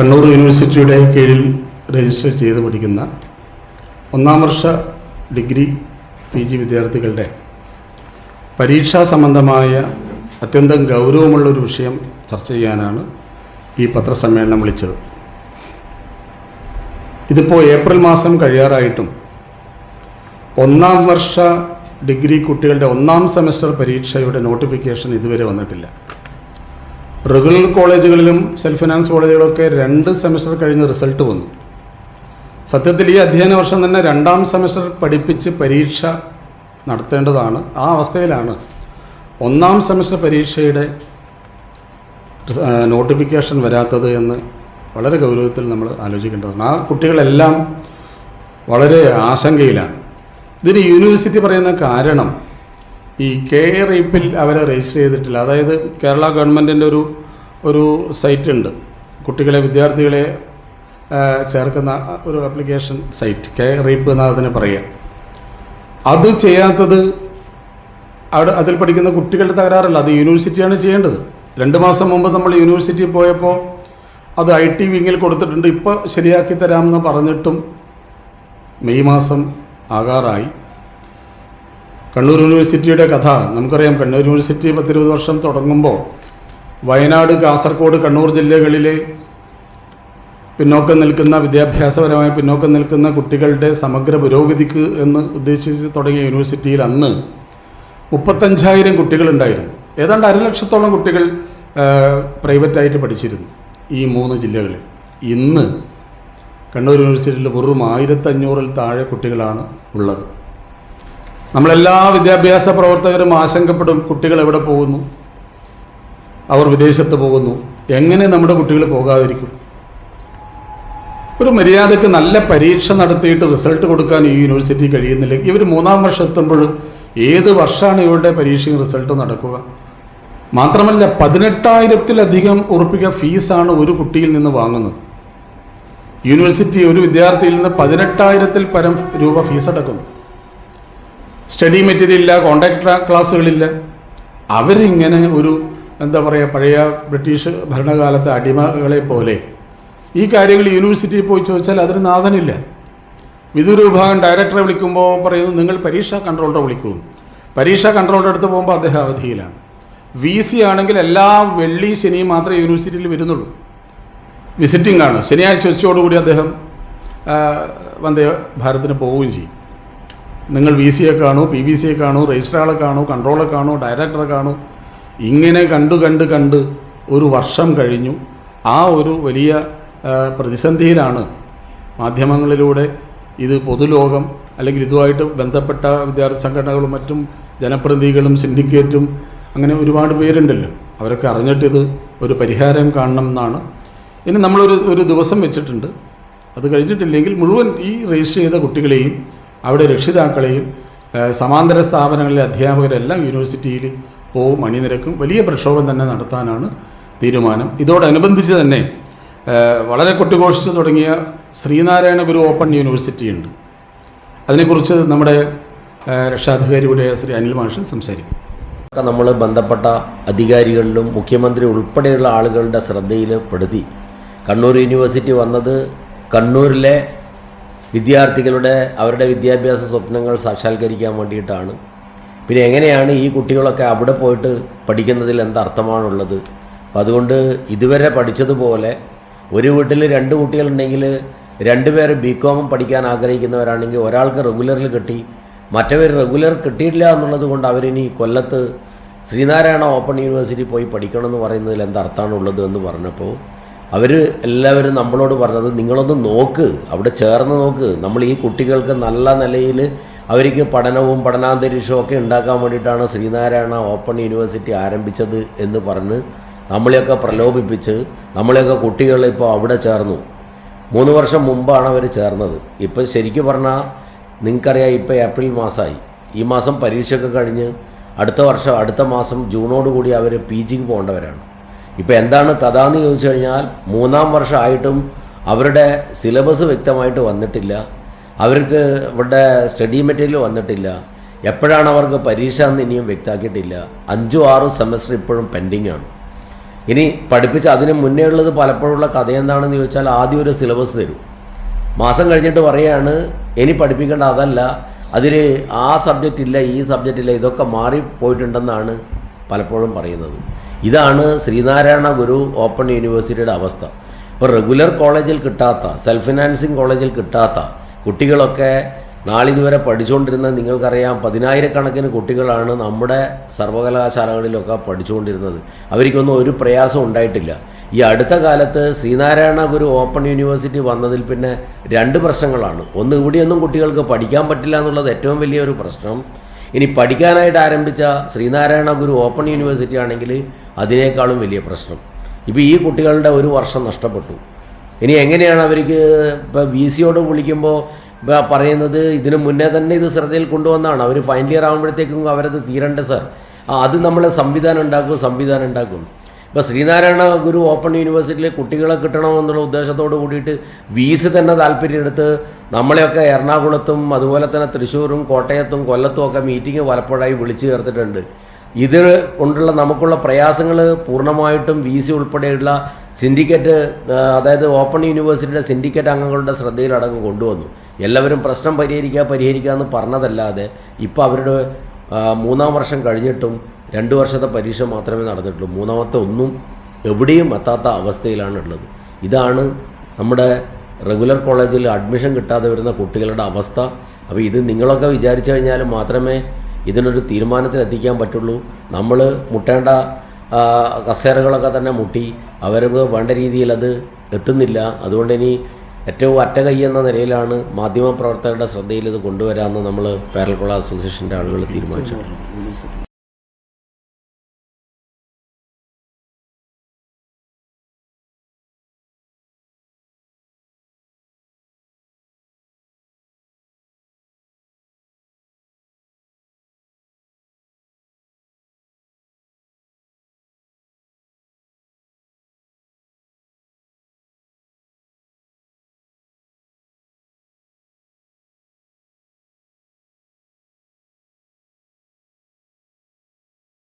കണ്ണൂർ യൂണിവേഴ്സിറ്റിയുടെ കീഴിൽ രജിസ്റ്റർ ചെയ്ത് പഠിക്കുന്ന ഒന്നാം വർഷ ഡിഗ്രി പി ജി വിദ്യാർത്ഥികളുടെ പരീക്ഷാ സംബന്ധമായ അത്യന്തം ഗൗരവമുള്ളൊരു വിഷയം ചർച്ച ചെയ്യാനാണ് ഈ പത്രസമ്മേളനം വിളിച്ചത്. ഇതിപ്പോൾ ഏപ്രിൽ മാസം കഴിയാറായിട്ടും ഒന്നാം വർഷ ഡിഗ്രി കുട്ടികളുടെ ഒന്നാം സെമസ്റ്റർ പരീക്ഷയുടെ നോട്ടിഫിക്കേഷൻ ഇതുവരെ വന്നിട്ടില്ല. റെഗുലർ കോളേജുകളിലും സെൽഫ് ഫിനാൻസ് കോളേജുകളൊക്കെ രണ്ട് സെമസ്റ്റർ കഴിഞ്ഞ് റിസൾട്ട് വന്നു. സത്യത്തിൽ ഈ അധ്യയന വർഷം തന്നെ രണ്ടാം സെമസ്റ്റർ പഠിപ്പിച്ച് പരീക്ഷ നടത്തേണ്ടതാണ്. ആ അവസ്ഥയിലാണ് ഒന്നാം സെമസ്റ്റർ പരീക്ഷയുടെ നോട്ടിഫിക്കേഷൻ വരാത്തത് എന്ന് വളരെ ഗൗരവത്തിൽ നമ്മൾ ആലോചിക്കേണ്ടതാണ്. ആ കുട്ടികളെല്ലാം വളരെ ആശങ്കയിലാണ്. ഇതിന് യൂണിവേഴ്സിറ്റി പറയുന്ന കാരണം ഈ കെ റീപ്പിൽ അവരെ രജിസ്റ്റർ ചെയ്തിട്ടില്ല. അതായത് കേരള ഗവൺമെന്റിന്റെ ഒരു ഒരു സൈറ്റ് ഉണ്ട്. കുട്ടികളെ വിദ്യാർത്ഥികളെ ചേർക്കുന്ന ഒരു ആപ്ലിക്കേഷൻ സൈറ്റ് കെ റീപ്പ് എന്നാണ് അതിന് പറയുക അത് ചെയ്യാത്തത് അവിടെ അതിൽ പഠിക്കുന്ന കുട്ടികളുടെ തകരാറല്ല. അത് യൂണിവേഴ്സിറ്റിയാണ് ചെയ്യേണ്ടത്. രണ്ട് മാസം മുമ്പ് നമ്മൾ യൂണിവേഴ്സിറ്റിയിൽ പോയപ്പോൾ അത് ഐ ടി വിങ്ങിൽ കൊടുത്തിട്ടുണ്ട്. ഇപ്പോൾ ശരിയാക്കി തരാമെന്ന് പറഞ്ഞിട്ടും മെയ് മാസം ആകാറായി. കണ്ണൂർ യൂണിവേഴ്സിറ്റിയുടെ കഥ. നമുക്കറിയാം കണ്ണൂർ യൂണിവേഴ്സിറ്റി പത്തിരുപത് വർഷം തുടങ്ങുമ്പോൾ വയനാട് കാസർഗോഡ് കണ്ണൂർ ജില്ലകളിലെ പിന്നോക്കം നിൽക്കുന്ന വിദ്യാഭ്യാസപരമായി പിന്നോക്കം നിൽക്കുന്ന കുട്ടികളുടെ സമഗ്ര പുരോഗതിക്ക് എന്ന് ഉദ്ദേശിച്ച് തുടങ്ങിയ യൂണിവേഴ്സിറ്റിയിൽ അന്ന് മുപ്പത്തഞ്ചായിരം കുട്ടികളുണ്ടായിരുന്നു. ഏതാണ്ട് അരലക്ഷത്തോളം കുട്ടികൾ പ്രൈവറ്റായിട്ട് പഠിച്ചിരുന്നു ഈ മൂന്ന് ജില്ലകളിൽ. ഇന്ന് കണ്ണൂർ യൂണിവേഴ്സിറ്റിയിൽ വെറും ആയിരത്തഞ്ഞൂറിൽ താഴെ കുട്ടികളാണ് ഉള്ളത്. നമ്മളെല്ലാ വിദ്യാഭ്യാസ പ്രവർത്തകരും ആശങ്കപ്പെടും കുട്ടികൾ എവിടെ പോകുന്നു? അവർ വിദേശത്ത് പോകുന്നു. എങ്ങനെ നമ്മുടെ കുട്ടികൾ പോകാതിരിക്കും? ഒരു മര്യാദയ്ക്ക് നല്ല പരീക്ഷ നടത്തിയിട്ട് റിസൾട്ട് കൊടുക്കാൻ ഈ യൂണിവേഴ്സിറ്റി കഴിയുന്നില്ല. ഇവർ മൂന്നാം വർഷം എത്തുമ്പോൾ ഏത് വർഷമാണ് ഇവരുടെ പരീക്ഷയും റിസൾട്ട് നടക്കുക? മാത്രമല്ല പതിനെട്ടായിരത്തിലധികം ഉറപ്പിക്ക ഫീസാണ് ഒരു കുട്ടിയിൽ നിന്ന് വാങ്ങുന്നത്. യൂണിവേഴ്സിറ്റി ഒരു വിദ്യാർത്ഥിയിൽ നിന്ന് പതിനെട്ടായിരത്തിൽ പരം രൂപ ഫീസ് അടക്കുന്നു സ്റ്റഡി മെറ്റീരിയൽ ഇല്ല കോണ്ടാക്ട് ക്ലാസ്സുകളില്ല അവരിങ്ങനെ ഒരു എന്താ പറയുക പഴയ ബ്രിട്ടീഷ് ഭരണകാലത്തെ അടിമകളെ പോലെ ഈ കാര്യങ്ങൾ യൂണിവേഴ്സിറ്റിയിൽ പോയി ചോദിച്ചാൽ അതിന് നാഥനില്ല. വിദൂര വിഭാഗം ഡയറക്ടറെ വിളിക്കുമ്പോൾ പറയുന്നു നിങ്ങൾ പരീക്ഷാ കൺട്രോളറെ വിളിക്കൂ. പരീക്ഷാ കൺട്രോളറുടെ അടുത്ത് പോകുമ്പോൾ അദ്ദേഹം അവധിയിലാണ്. വി സി ആണെങ്കിൽ എല്ലാ വെള്ളി ശനിയും മാത്രമേ യൂണിവേഴ്സിറ്റിയിൽ വരുന്നുള്ളൂ. വിസിറ്റിംഗ് ആണ്. ശനിയാഴ്ച ഉച്ചയോടുകൂടി അദ്ദേഹം വന്ദേ ഭാരതത്തിന് പോവുകയും ചെയ്യും. നിങ്ങൾ വി സിയെ കാണൂ പി വി സിയെ കാണൂ രജിസ്ട്രാളെ കാണൂ കൺട്രോളെ കാണൂ ഡയറക്ടറെ കാണൂ. ഇങ്ങനെ കണ്ടു കണ്ട് കണ്ട് ഒരു വർഷം കഴിഞ്ഞു. ആ ഒരു വലിയ പ്രതിസന്ധിയിലാണ് മാധ്യമങ്ങളിലൂടെ ഇത് പൊതുലോകം അല്ലെങ്കിൽ ഇതുമായിട്ട് ബന്ധപ്പെട്ട വിദ്യാർത്ഥി സംഘടനകളും മറ്റും ജനപ്രതിനിധികളും സിൻഡിക്കേറ്റും അങ്ങനെ ഒരുപാട് പേരുണ്ടല്ലോ. അവരൊക്കെ അറിഞ്ഞിട്ടിത് ഒരു പരിഹാരം കാണണം എന്നാണ്. ഇനി നമ്മളൊരു ഒരു ദിവസം വെച്ചിട്ടുണ്ട്. അത് കഴിഞ്ഞിട്ടില്ലെങ്കിൽ മുഴുവൻ ഈ രജിസ്റ്റർ ചെയ്ത കുട്ടികളെയും അവിടെ രക്ഷിതാക്കളെയും സമാന്തര സ്ഥാപനങ്ങളിലെ അധ്യാപകരെല്ലാം യൂണിവേഴ്സിറ്റിയിൽ പോവും അണിനിരക്കും വലിയ പ്രക്ഷോഭം തന്നെ നടത്താനാണ് തീരുമാനം. ഇതോടനുബന്ധിച്ച് തന്നെ വളരെ കൊട്ടിഘോഷിച്ച് തുടങ്ങിയ ശ്രീനാരായണ ഗുരു ഓപ്പൺ യൂണിവേഴ്സിറ്റി ഉണ്ട്. അതിനെക്കുറിച്ച് നമ്മുടെ രക്ഷാധികാരിയുടെ ശ്രീ അനിൽ മാഷൻ സംസാരിക്കും. നമ്മൾ ബന്ധപ്പെട്ട അധികാരികളിലും മുഖ്യമന്ത്രി ഉൾപ്പെടെയുള്ള ആളുകളുടെ ശ്രദ്ധയിൽ പെടുത്തി കണ്ണൂർ യൂണിവേഴ്സിറ്റി വന്നത് കണ്ണൂരിലെ വിദ്യാർത്ഥികളുടെ അവരുടെ വിദ്യാഭ്യാസ സ്വപ്നങ്ങൾ സാക്ഷാത്കരിക്കാൻ വേണ്ടിയിട്ടാണ്. പിന്നെ എങ്ങനെയാണ് ഈ കുട്ടികളൊക്കെ അവിടെ പോയിട്ട് പഠിക്കുന്നതിൽ എന്തർത്ഥമാണുള്ളത്? അപ്പം അതുകൊണ്ട് ഇതുവരെ പഠിച്ചതുപോലെ ഒരു വീട്ടിൽ രണ്ട് കുട്ടികളുണ്ടെങ്കിൽ രണ്ടുപേർ ബി കോമും പഠിക്കാൻ ആഗ്രഹിക്കുന്നവരാണെങ്കിൽ ഒരാൾക്ക് റെഗുലറിൽ കിട്ടി മറ്റവർ റെഗുലർ കിട്ടിയിട്ടില്ല എന്നുള്ളത് കൊണ്ട് അവരിനി കൊല്ലത്ത് ശ്രീനാരായണ ഓപ്പൺ യൂണിവേഴ്സിറ്റി പോയി പഠിക്കണമെന്ന് പറയുന്നതിൽ എന്തർത്ഥമാണുള്ളത് എന്ന് പറഞ്ഞപ്പോൾ അവർ എല്ലാവരും നമ്മളോട് പറഞ്ഞത് നിങ്ങളൊന്ന് നോക്ക് അവിടെ ചേർന്ന് നോക്ക്. നമ്മൾ ഈ കുട്ടികൾക്ക് നല്ല നിലയിൽ അവർക്ക് പഠനവും പഠനാന്തരീക്ഷവും ഒക്കെ ഉണ്ടാക്കാൻ വേണ്ടിയിട്ടാണ് ശ്രീനാരായണ ഓപ്പൺ യൂണിവേഴ്സിറ്റി ആരംഭിച്ചത് എന്ന് പറഞ്ഞ് നമ്മളെയൊക്കെ പ്രലോഭിപ്പിച്ച് നമ്മളെയൊക്കെ കുട്ടികൾ ഇപ്പോൾ അവിടെ ചേർന്നു. മൂന്ന് വർഷം മുമ്പാണ് അവർ ചേർന്നത്. ഇപ്പോൾ ശരിക്കും പറഞ്ഞാൽ നിങ്ങൾക്കറിയാം ഇപ്പോൾ ഏപ്രിൽ മാസമായി. ഈ മാസം പരീക്ഷയൊക്കെ കഴിഞ്ഞ് അടുത്ത വർഷം അടുത്ത മാസം ജൂണോടുകൂടി അവർ പി ജിക്ക് പോകേണ്ടവരാണ്. ഇപ്പോൾ എന്താണ് കഥ എന്ന് ചോദിച്ചു കഴിഞ്ഞാൽ മൂന്നാം വർഷമായിട്ടും അവരുടെ സിലബസ് വ്യക്തമായിട്ട് വന്നിട്ടില്ല. അവർക്ക് ഇവിടെ സ്റ്റഡി മെറ്റീരിയൽ വന്നിട്ടില്ല. എപ്പോഴാണ് അവർക്ക് പരീക്ഷ എന്ന് ഇനിയും വ്യക്തമാക്കിയിട്ടില്ല. അഞ്ചും ആറും സെമസ്റ്റർ ഇപ്പോഴും പെൻഡിങ് ആണ്. ഇനി പഠിപ്പിച്ച് അതിന് മുന്നേ ഉള്ളത് പലപ്പോഴുള്ള കഥ എന്താണെന്ന് ചോദിച്ചാൽ ആദ്യം ഒരു സിലബസ് തരും. മാസം കഴിഞ്ഞിട്ട് പറയാണ് ഇനി പഠിപ്പിക്കേണ്ട അതല്ല. അതിൽ ആ സബ്ജക്റ്റ് ഇല്ല ഈ സബ്ജക്റ്റ് ഇല്ല ഇതൊക്കെ മാറിപ്പോയിട്ടുണ്ടെന്നാണ് പലപ്പോഴും പറയുന്നത്. ഇതാണ് ശ്രീനാരായണ ഗുരു ഓപ്പൺ യൂണിവേഴ്സിറ്റിയുടെ അവസ്ഥ. ഇപ്പോൾ റെഗുലർ കോളേജിൽ കിട്ടാത്ത സെൽഫ് ഫിനാൻസിങ് കോളേജിൽ കിട്ടാത്ത കുട്ടികളൊക്കെ നാളിതുവരെ പഠിച്ചുകൊണ്ടിരുന്ന നിങ്ങൾക്കറിയാം പതിനായിരക്കണക്കിന് കുട്ടികളാണ് നമ്മുടെ സർവകലാശാലകളിലൊക്കെ പഠിച്ചുകൊണ്ടിരുന്നത്. അവർക്കൊന്നും ഒരു പ്രയാസം ഉണ്ടായിട്ടില്ല. ഈ അടുത്ത കാലത്ത് ശ്രീനാരായണ ഗുരു ഓപ്പൺ യൂണിവേഴ്സിറ്റി വന്നതിൽ പിന്നെ രണ്ട് പ്രശ്നങ്ങളാണ്. ഒന്ന് ഇവിടെയൊന്നും കുട്ടികൾക്ക് പഠിക്കാൻ പറ്റില്ല എന്നുള്ളത് ഏറ്റവും വലിയൊരു പ്രശ്നം. ഇനി പഠിക്കാനായിട്ട് ആരംഭിച്ച ശ്രീനാരായണ ഗുരു ഓപ്പൺ യൂണിവേഴ്സിറ്റി ആണെങ്കിൽ അതിനേക്കാളും വലിയ പ്രശ്നം. ഇപ്പോൾ ഈ കുട്ടികളുടെ ഒരു വർഷം നഷ്ടപ്പെട്ടു. ഇനി എങ്ങനെയാണ് അവർക്ക് ഇപ്പോൾ വി സിയോട് വിളിക്കുമ്പോൾ പറയുന്നത് ഇതിനു മുന്നേ തന്നെ ഇത് ശ്രദ്ധയിൽ കൊണ്ടുവന്നാണ്. അവർ ഫൈനൽ ഇയർ ആകുമ്പോഴത്തേക്കും അവരത് തീരണ്ടേ സർ അത് നമ്മൾ സംവിധാനം ഉണ്ടാക്കും സംവിധാനം ഉണ്ടാക്കും. ഇപ്പോൾ ശ്രീനാരായണ ഗുരു ഓപ്പൺ യൂണിവേഴ്സിറ്റിയിൽ കുട്ടികളെ കിട്ടണമെന്നുള്ള ഉദ്ദേശത്തോട് കൂടിയിട്ട് വീസ് തന്നെ താല്പര്യമെടുത്ത് നമ്മളെയൊക്കെ എറണാകുളത്തും അതുപോലെ തന്നെ തൃശ്ശൂരും കോട്ടയത്തും കൊല്ലത്തും ഒക്കെ മീറ്റിംഗ് പലപ്പോഴായി വിളിച്ചു ചേർത്തിട്ടുണ്ട്. ഇത് കൊണ്ടുള്ള നമുക്കുള്ള പ്രയാസങ്ങൾ പൂർണമായിട്ടും വി സി ഉൾപ്പെടെയുള്ള സിൻഡിക്കേറ്റ് അതായത് ഓപ്പൺ യൂണിവേഴ്സിറ്റിയുടെ സിൻഡിക്കേറ്റ് അംഗങ്ങളുടെ ശ്രദ്ധയിലടക്കം കൊണ്ടുവന്നു. എല്ലാവരും പ്രശ്നം പരിഹരിക്കുക പരിഹരിക്കുക എന്ന് പറഞ്ഞതല്ലാതെ ഇപ്പോൾ അവരുടെ മൂന്നാം വർഷം കഴിഞ്ഞിട്ടും രണ്ട് വർഷത്തെ പരീക്ഷ മാത്രമേ നടന്നിട്ടുള്ളൂ. മൂന്നാമത്തെ ഒന്നും എവിടെയും എത്താത്ത അവസ്ഥയിലാണ് ഉള്ളത്. ഇതാണ് നമ്മുടെ റെഗുലർ കോളേജിൽ അഡ്മിഷൻ കിട്ടാതെ വരുന്ന കുട്ടികളുടെ അവസ്ഥ. അപ്പോൾ ഇത് നിങ്ങളൊക്കെ വിചാരിച്ചു കഴിഞ്ഞാൽ മാത്രമേ ഇതിനൊരു തീരുമാനത്തിലെത്തിക്കാൻ പറ്റുള്ളൂ. നമ്മൾ മുട്ടേണ്ട കസേരകളൊക്കെ തന്നെ മുട്ടി അവർക്ക് വേണ്ട രീതിയിൽ അത് എത്തുന്നില്ല. അതുകൊണ്ട് ഇനി ഏറ്റവും അറ്റകൈ എന്ന നിലയിലാണ് മാധ്യമപ്രവർത്തകരുടെ ശ്രദ്ധയിൽ ഇത് കൊണ്ടുവരാമെന്ന് നമ്മൾ പേരൽക്കുള അസോസിയേഷന്റെ ആളുകൾ തീരുമാനിച്ചു.